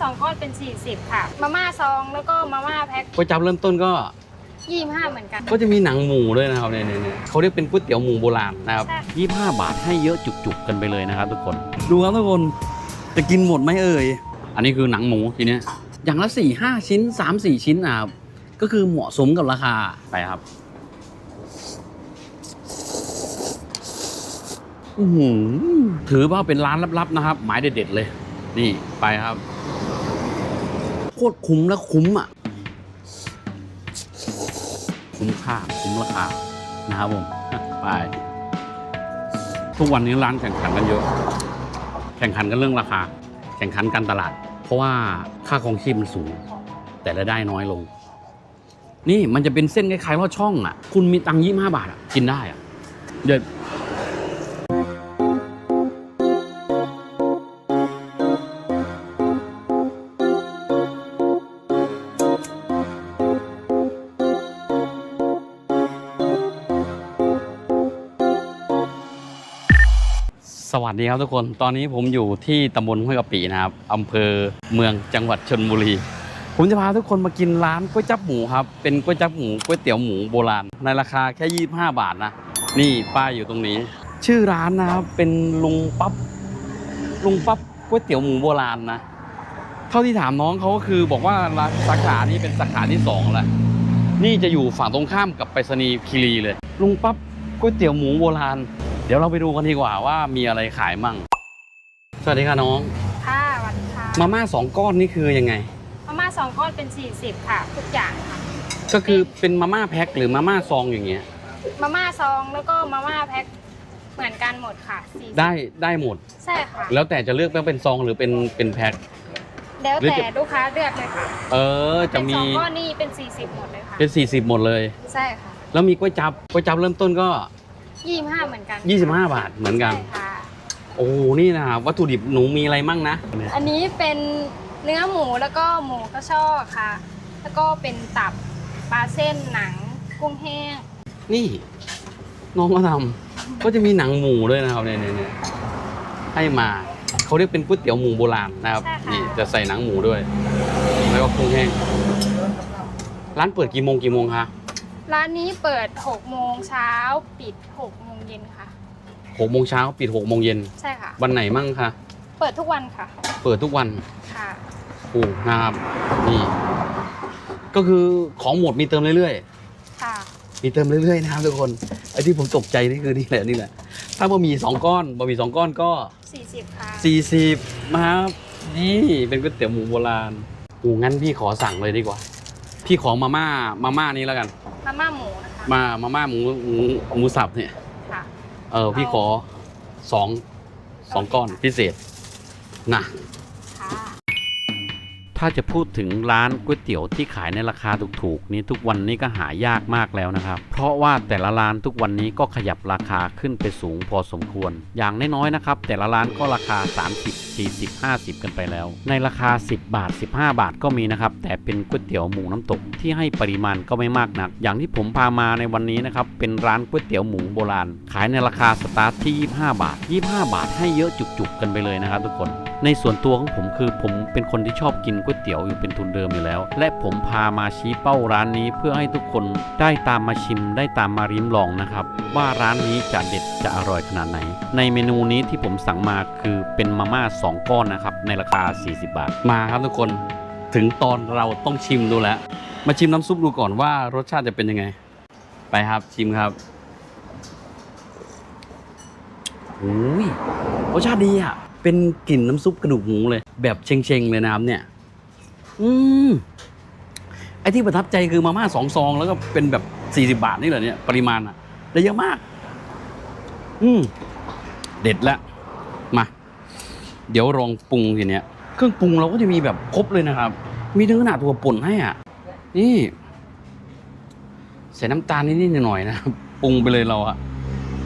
สองก้อนเป็น 40 ค่ะ มาม่าซองแล้วก็มาม่าแพ็คก๋วยจั๊บเริ่มต้นก็ 25 เหมือนกัน ก็จะมีหนังหมูด้วยนะครับเนี่ยเนี่ยเนี่ยเขาเรียกเป็นก๋วยเตี๋ยวหมูโบราณนะครับใช่ยี่ห้าบาทให้เยอะจุกๆกันไปเลยนะครับ ทุกคน ดูครับทุกคนจะกินหมดไหมเอ่ย อันนี้คือหนังหมูทีเนี้ยอย่างละสี่ห้าชิ้นสามสี่ชิ้นนะครับก็คือเหมาะสมกับราคาไปครับอื้อหือถือว่าเป็นร้านลับๆนะครับ หมายเด็ดๆเลย นี่ไปครับโค ตรคุ้มและคุ้มอะ คุ้มค่า คุ้มราคา นะครับผม ไป ทุกวันนี้ร้านแข่งขันกันเยอะ แข่งขันกันเรื่องราคา แข่งขันการตลาด เพราะว่าค่าครองชีพมันสูง แต่รายได้น้อยลง นี่มันจะเป็นเส้นคล้ายๆลอดช่องอะ คุณมีตังค์ยี่ห้าบาทอะ กินได้อะ เดี๋ยว วัสดีครับทุกคน ตอนนี้ผมอยู่ที่ตำบลห้วยกะปินะครับอำเภอเมืองจังหวัดชนบุรี ผมจะพาทุกคนมากินร้านก๋วยจั๊บหมูครับ เป็นก๋วยจั๊บหมูก๋วยเตี๋ยวหมูโบราณ ในราคาแค่ 25 บาทนะ นี่ป้ายอยู่ตรงนี้ ชื่อร้านนะครับเป็นลุงปั๊บ ลุงปั๊บก๋วยเตี๋ยวหมูโบราณนะ เท่าที่ถามน้องเขาก็คือบอกว่าร้านสาขานี้เป็นสาขาที่สองแล้ว นี่จะอยู่ฝั่งตรงข้ามกับไปรษณีย์คีรีเลย ลุงปั๊บก๋วยเตี๋ยวหมูโบราณ เดี๋ยวเราไปดูกันดีกว่าว่ามีอะไรขายมั่ง สวัสดีค่ะน้อง ค่ะสวัสดีค่ะมาม่าสองก้อนนี่คือยังไง มาม่าสองก้อนเป็น 40 ค่ะ ทุกอย่างค่ะ ก็คือเป็นมาม่าแพ็คหรือมาม่าซองอย่างเงี้ย มาม่าซองแล้วก็มาม่าแพ็คเหมือนกันหมดค่ะ40ได้ได้หมด ใช่ค่ะ แล้วแต่จะเลือกว่าเป็นซองหรือเป็นเป็นแพ็ค แล้วหรือแต่จะลูกค้าเลือกเลยค่ะเออจะเป็นมีสองก้อนนี่เป็น 40 หมดเลยค่ะ เป็น 40 หมดเลย ใช่ค่ะ แล้วมีก๋วยจับก๋วยจับเริ่มต้นก็ 25เหมือนกัน25 บาทเหมือนกัน ใช่ค่ะ โอ้นี่นะครับวัตถุดิบหนูมีอะไรมั่งนะ อันนี้เป็นเนื้อหมูแล้วก็หมูกระชอกค่ะ แล้วก็เป็นตับปลาเส้นหนังกุ้งแห้ง นี่น้องก็ทำก็จะมีหนังหมูด้วยนะครับเนี่ยเนี่ยเนี่ยให้มาเขาเรียกเป็นก๋วยเตี๋ยวหมูโบราณนะครับใช่ค่ะ นี่จะใส่หนังหมูด้วย แล้วก็กุ้งแห้งร้านเปิดกี่โมงกี่โมงคะ ร้านนี้เปิด6โมงเช้าปิด6โมงเย็นค่ะ หกโมงเช้าปิดหกโมงเย็นใช่ค่ะ วันไหนมั่งคะเปิดทุกวันค่ะเปิดทุกวันค่ะ โอ้นะครับนี่ ก็คือของหมดมีเติมเรื่อยค่ะ ๆ มีเติมเรื่อยๆนะครับทุกคนไอ้ที่ผมตกใจนี่คือนี่แหละนี่แหละถ้าบะหมี่สองก้อนบะหมี่สองก้อนก็ 40ค่ะสี่สิบนะครับนี่เป็นก๋วยเตี๋ยวหมูโบราณโอ้งั้นพี่ขอสั่งเลยดีกว่า พี่ขอมาม่ามาม่านี้แล้วกัน มาม่าหมูนะคะมามาม่าหมูหมูหมูสับเนี่ย ค่ะ เออพี่ขอสองสองก้อนพิเศษนะค่ะ ถ้าจะพูดถึงร้านก๋วยเตี๋ยวที่ขายในราคาถูกๆนี้ทุกวันนี้ก็หายากมากแล้วนะครับ เพราะว่าแต่ละร้านทุกวันนี้ก็ขยับราคาขึ้นไปสูงพอสมควร อย่างน้อยๆนะครับ แต่ละร้านก็ราคา 30 40 50 กันไปแล้ว ในราคา 10 บาท 15 บาทก็มีนะครับ แต่เป็นก๋วยเตี๋ยวหมูน้ำตกที่ให้ปริมาณก็ไม่มากนัก อย่างที่ผมพามาในวันนี้นะครับ เป็นร้านก๋วยเตี๋ยวหมูโบราณ ขายในราคาสตาร์ทที่ 25 บาท 25 บาทให้เยอะจุกๆกันไปเลยนะครับทุกคน ในส่วนตัวของผมคือผมเป็นคนที่ชอบกินก๋วยเตี๋ยวอยู่เป็นทุนเดิมอยู่แล้ว และผมพามาชี้เป้าร้านนี้เพื่อให้ทุกคนได้ตามมาชิมได้ตามมาริมลองนะครับว่าร้านนี้จะเด็ดจะอร่อยขนาดไหน ในเมนูนี้ที่ผมสั่งมาคือเป็นมาม่า2 ก้อนนะครับ ในราคา 40 บาท มาครับทุกคนถึงตอนเราต้องชิมดูแล้ว มาชิมน้ำซุปดูก่อนว่ารสชาติจะเป็นยังไง ไปครับชิมครับโอ้ยรสชาติดีอะ เป็นกลิ่นน้ำซุปกระดูกหมูเลย แบบเชงๆเลยนะครับเนี่ย อืมไอที่ประทับใจคือมาม่าสองซอง แล้วก็เป็นแบบสี่สิบาทนี่เหรอเนี่ย ปริมาณอะได้เยอะมาก อืม เด็ดละมา เดี๋ยวลองปรุงทีเนี้ยเครื่องปรุงเราก็จะมีแบบครบเลยนะครับ มีถึงขนาดตัวป่นให้อะ นี่ ใส่น้ำตาลนิดๆหน่อยๆนะครับปรุงไปเลยเราอะ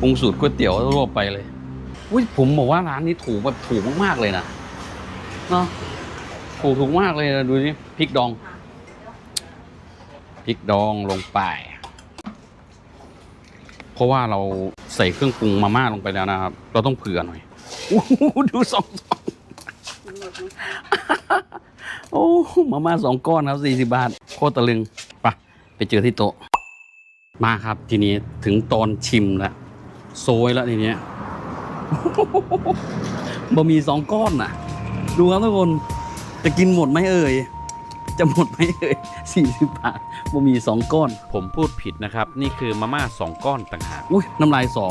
ปรุงสูตรก๋วยเตี๋ยวทั่วไปเลยอุ้ยผมบอกว่าร้านนี้ถูกแบบถูกมากๆเลยนะเนาะถูกถูกมากเลยนะดูนี่พริกดองพริกดองลงไป เพราะว่าเราใส่เครื่องปรุงมาม่าลงไปแล้วนะครับ เราต้องเผื่อหน่อย อู้หูดูสองสองโอ้มาม่าสองก้อนครับสี่สิบาท โคตรตะลึงไปะไปเจอที่โต๊ะ มาครับทีนี้ถึงตอนชิมแล้วโซยแล้วทีเนี้ยบะหมี่สองก้อนน่ะ ดูครับทุกคนจะกินหมดไหมเอ่ยจะหมดไหมเอ่ยสี่สิบบาทบะหมี่สองก้อน ผมพูดผิดนะครับ นี่คือมาม่าสองก้อนต่างหากอุ้ยน้ำลายสอ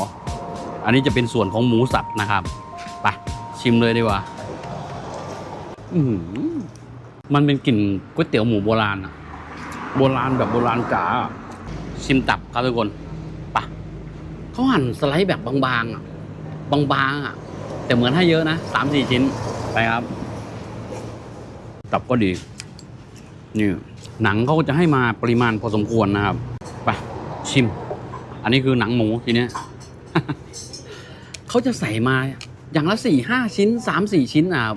อันนี้จะเป็นส่วนของหมูสับนะครับ ไปชิมเลยดีกว่า อืมันเป็นกลิ่นก๋วยเตี๋ยวหมูโบราณอะโบราณแบบโบราณจ๋าชิมตับครับทุกคนไปะเขาหั่นสไลด์แบบบางๆอะบางๆอะ แต่เหมือนให้เยอะนะสามสี่ชิ้นไปครับ ตับก็ดี นี่ หนังเขาจะให้มาปริมาณพอสมควรนะครับไปชิม อันนี้คือหนังหมูทีเนี้ยเขาจะใส่มา อย่างละสี่ห้าชิ้นสามสี่ชิ้นนะครับ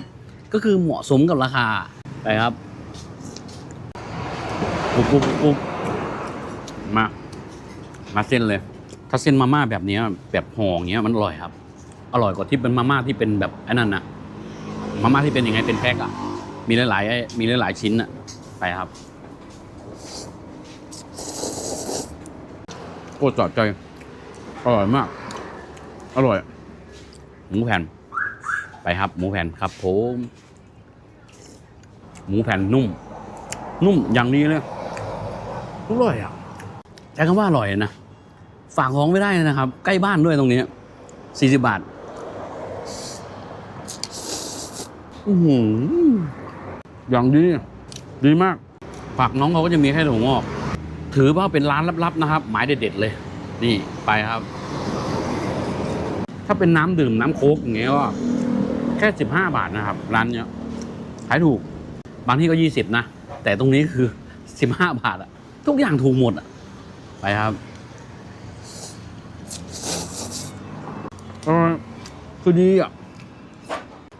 ก็คือเหมาะสมกับราคาไปครับปุ๊บปุ๊บปุ๊บมา มาเส้นเลย ถ้าเส้นมาม่าแบบนี้แบบห่ออย่างเงี้ยมันอร่อยครับ อร่อยกว่าที่เป็นมาม่าที่เป็นแบบไอ้นั่นนะมาม่าที่เป็นยังไงเป็นแพ็คอะมีหลายๆมีหลายๆชิ้นอะไปครับโคตรจอดใจ อร่อยมาก อร่อย หมูแผ่น ไปครับ หมูแผ่นครับผมหมูแผ่นนุ่ม นุ่มอย่างนี้เลยอร่อยอะใช้คำว่าอร่อยนะฝากของไม่ได้นะครับ ใกล้บ้านด้วยตรงนี้สี่สิบบาทอือหืออย่างดีดีมากผักน้องเขาก็จะมีแค่ถั่วงอก ถือว่าเป็นร้านลับๆนะครับ หมายเด็ดๆเลย นี่ไปครับ ถ้าเป็นน้ำดื่มน้ำโค้กอย่างเงี้ยก็แค่สิบห้าบาทนะครับ ร้านเนี้ยขายถูก บางที่ก็ยี่สิบนะ แต่ตรงนี้คือสิบห้าบาทอะทุกอย่างถูกหมดอะไปครับอคือดีอะ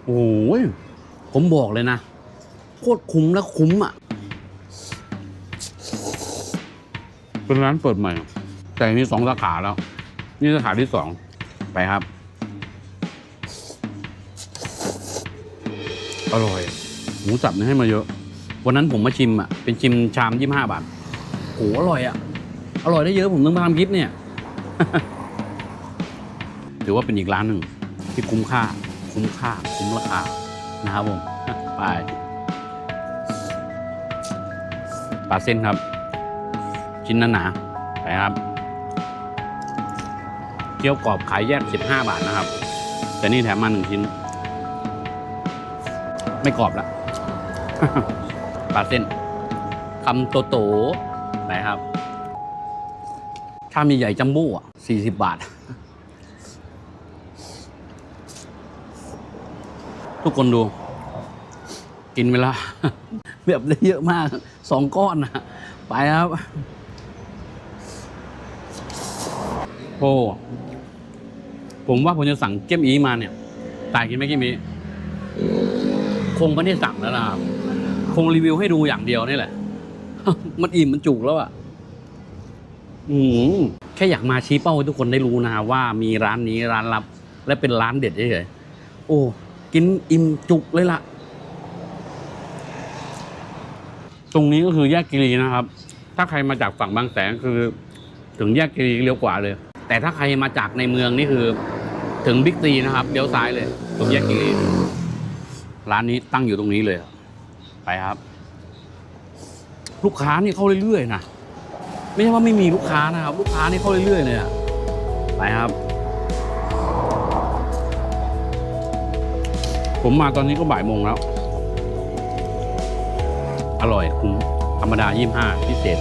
โอ้ยผมบอกเลยนะโคตรคุ้มและคุ้มอะเป็นร้านเปิดใหม่ แต่อันนี้สองสาขาแล้ว นี่สาขาที่สองไปครับ อร่อย หมูสับเนี่ยให้มาเยอะ วันนั้นผมมาชิมอะ เป็นชิมชามยี่ห้าบาทโหอร่อยอะ อร่อยได้เยอะผมต้องมาทำคลิปเนี่ย ถือว่าเป็นอีกร้านหนึ่งที่คุ้มค่า คุ้มค่า คุ้มราคา นะครับผม ไป ปลาเส้นครับ ชิ้นหนาๆไปครับ เกี๊ยวกรอบขายแยก 15 บาทนะครับ แต่นี่แถมมาหนึ่งชิ้น ไม่กรอบละปลาเส้นคำโตโตๆไหนครับชามใหญ่ๆจัมโบ้อะ40บาท ทุกคนดู กินเวลา แบบได้เยอะมาก สองก้อนนะไปครับ โอ้ผมว่าผมจะสั่งเกี๊ยมอีมาเนี่ยตายกินไหมเกี๊ยมอี คงไม่ได้สั่งแล้วนะครับ คงรีวิวให้ดูอย่างเดียวนี่แหละ มันอิ่มมันจุกแล้วอะอืมแค่อยากมาชี้เป้าให้ทุกคนได้รู้นะว่ามีร้านนี้ร้านลับ และเป็นร้านเด็ดเฉยๆโอ้กินอิ่มจุกเลยล่ะ ตรงนี้ก็คือแยกกิรีนะครับ ถ้าใครมาจากฝั่งบางแสนคือ ถึงแยกกิรีเลี้ยวขวาเลย แต่ถ้าใครมาจากในเมืองนี่คือ ถึงบิ๊กซีนะครับเลี้ยวซ้ายเลยตรงแยกกิรี ร้านนี้ตั้งอยู่ตรงนี้เลยไปครับ ลูกค้านี่เข้าเรื่อยๆนะไม่ใช่ว่าไม่มีลูกค้านะครับ ลูกค้านี่เข้าเรื่อยๆเลยอะไปครับ ผมมาตอนนี้ก็บ่ายโมงแล้ว อร่อยคุ้มธรรมดา 25 พิเศษ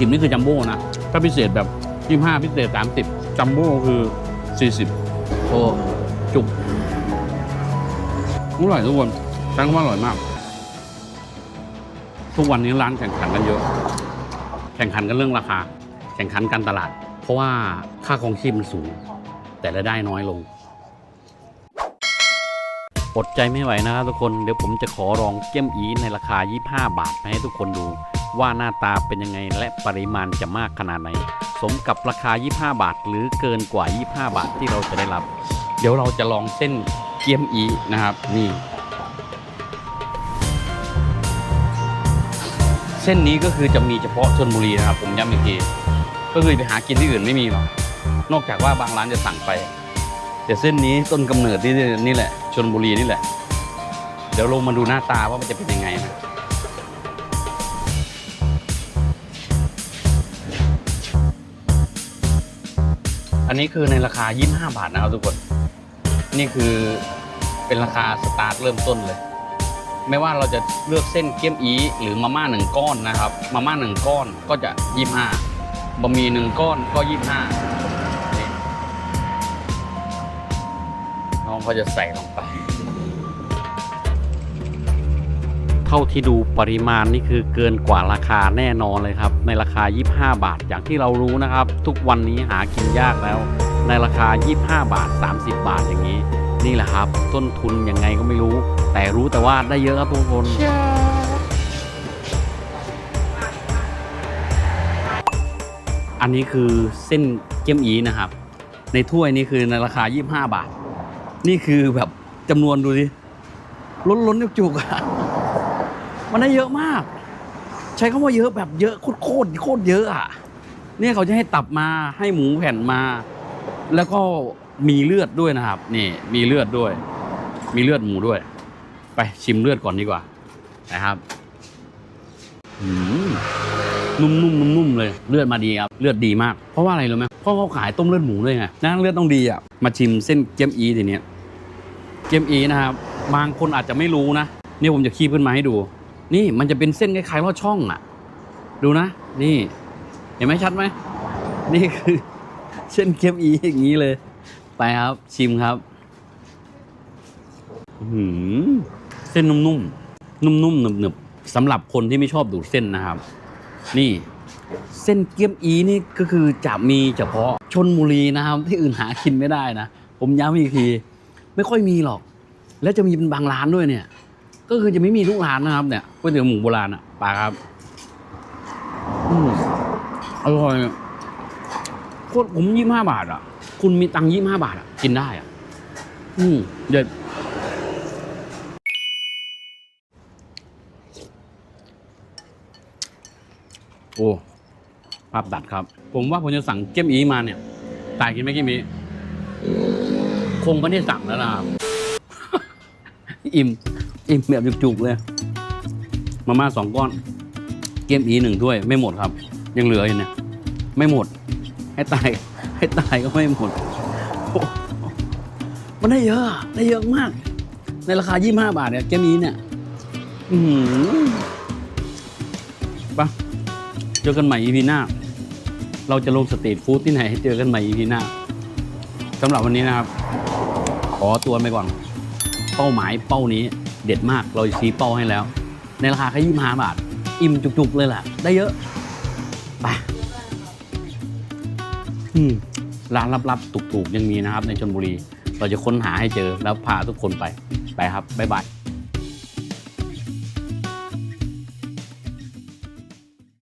40 40 นี่คือจัมโบ้นะ ถ้าพิเศษแบบ 25 พิเศษ 30 จัมโบ้คือ 40โอ้ อร่อยทุกคนใช้คำว่าอร่อยมาก ทุกวันนี้ร้านแข่งขันกันเยอะ แข่งขันกันเรื่องราคา แข่งขันการตลาด เพราะว่าค่าครองชีพมันสูง แต่รายได้น้อยลงอดใจไม่ไหวนะครับทุกคนเดี๋ยวผมจะขอลองเกี๊ยมอีในราคา 25 บาทมาให้ทุกคนดู ว่าหน้าตาเป็นยังไงและปริมาณจะมากขนาดไหน สมกับราคา 25 บาท หรือเกินกว่า 25 บาทที่เราจะได้รับ เดี๋ยวเราจะลองเส้น เกียมอีนะครับ นี่ เส้นนี้ก็คือจะมีเฉพาะชนบุรีนะครับ ผมย้ำอีกทีก็คือไปหากินที่อื่นไม่มีหรอกนอกจากว่าบางร้านจะสั่งไป แต่เส้นนี้ต้นกำเนิดที่นี่แหละชนบุรีนี่แหละ เดี๋ยวลงมาดูหน้าตาว่ามันจะเป็นยังไงนะอันนี้คือในราคา 25 บาทนะครับทุกคน นี่คือเป็นราคาสตาร์ทเริ่มต้นเลย ไม่ว่าเราจะเลือกเส้นเกี๊ยมอีหรือมาม่าหนึ่งก้อนนะครับ มาม่าหนึ่งก้อนก็จะ25บะหมี่หนึ่งก้อนก็25นี่น้องเขาจะใส่ลงไป เท่าที่ดูปริมาณนี่คือเกินกว่าราคาแน่นอนเลยครับ ในราคา 25 บาทอย่างที่เรารู้นะครับ ทุกวันนี้หากินยากแล้ว ในราคา 25 บาท 30 บาทอย่างนี้ นี่แหละครับ ต้นทุนยังไงก็ไม่รู้ แต่รู้แต่ว่าได้เยอะครับทุกคน อันนี้คือเส้นเกี๊ยมอีนะครับ ในถ้วยนี้คือในราคา 25 บาท นี่คือแบบจำนวนดูสิล้นล้นๆจุกๆอะมันได้เยอะมาก ใช้คำว่าเยอะแบบเยอะโคตรโคตรโคตรเยอะอะเนี่ยเขาจะให้ตับมาให้หมูแผ่นมา แล้วก็มีเลือดด้วยนะครับ นี่มีเลือดด้วย มีเลือดหมูด้วย ไปชิมเลือดก่อนดีกว่า นะครับอืมนุ่มๆนุ่มๆเลย เลือดมาดีครับ เลือดดีมาก เพราะว่าอะไรรู้ไหมเพราะเขาขายต้มเลือดหมูด้วยไงนะเลือดต้องดีอะ มาชิมเส้นเกี๊ยมอีทีเนี้ยเกี๊ยมอีนะครับ บางคนอาจจะไม่รู้นะนี่ผมจะคีบขึ้นมาให้ดู นี่มันจะเป็นเส้นคล้ายๆว่าช่องอะ ดูนะ นี่ เห็นไหมชัดไหม นี่คือ เส้นเกี๊ยมอีอย่างนี้เลย ไปครับชิมครับหือเส้นนุ่มๆ นุ่มๆหนึบๆสำหรับคนที่ไม่ชอบดูดเส้นนะครับ นี่ เส้นเกี๊ยมอีนี่ก็คือจะมีเฉพาะชนบุรีนะครับ ที่อื่นหากินไม่ได้นะ ผมย้ำอีกที ไม่ค่อยมีหรอก แล้วจะมีเป็นบางร้านด้วยเนี่ย ก็คือจะไม่มีทุกร้านนะครับเนี่ยก๋วยเตี๋ยวหมูโบราณอะปลาครับ อืมอร่อย โคตรผมยี่ห้าบาทอะ คุณมีตังยี่ห้าบาทอะ กินได้อะ อืมเด็ดโอ้ภาพตัดครับ ผมว่าผมจะสั่งเกี๊ยมอีมาเนี่ย ตายกินไหมกี๊ยมอีคงไม่ได้สั่งแล้วนะอิ่ม อิ่มแบบจุกๆเลย มาม่าสองก้อน เกี๊ยมอีหนึ่งถ้วย ไม่หมดครับ ยังเหลืออยู่เนี่ย ไม่หมด ให้ตายให้ตายก็ไม่หมด มันได้เยอะ ได้เยอะมาก ในราคา 25 บาทเนี่ยเกี๊ยมอีเนี่ย อือหือไปะเจอกันใหม่ EP หน้า เราจะลงสตรีทฟู้ดที่ไหนให้เจอกันใหม่ EP หน้าสำหรับวันนี้นะครับ ขอตัวไปก่อน เป้าหมายเป้านี้เด็ดมาก เราชี้เป้าให้แล้ว ในราคาแค่ยี่ห้าบาท อิ่มจุกๆเลยแหละได้เยอะ ร้านลับๆถูกๆยังมีนะครับในชนบุรี เราจะค้นหาให้เจอแล้วพาทุกคนไปไปครับบ๊ายบาย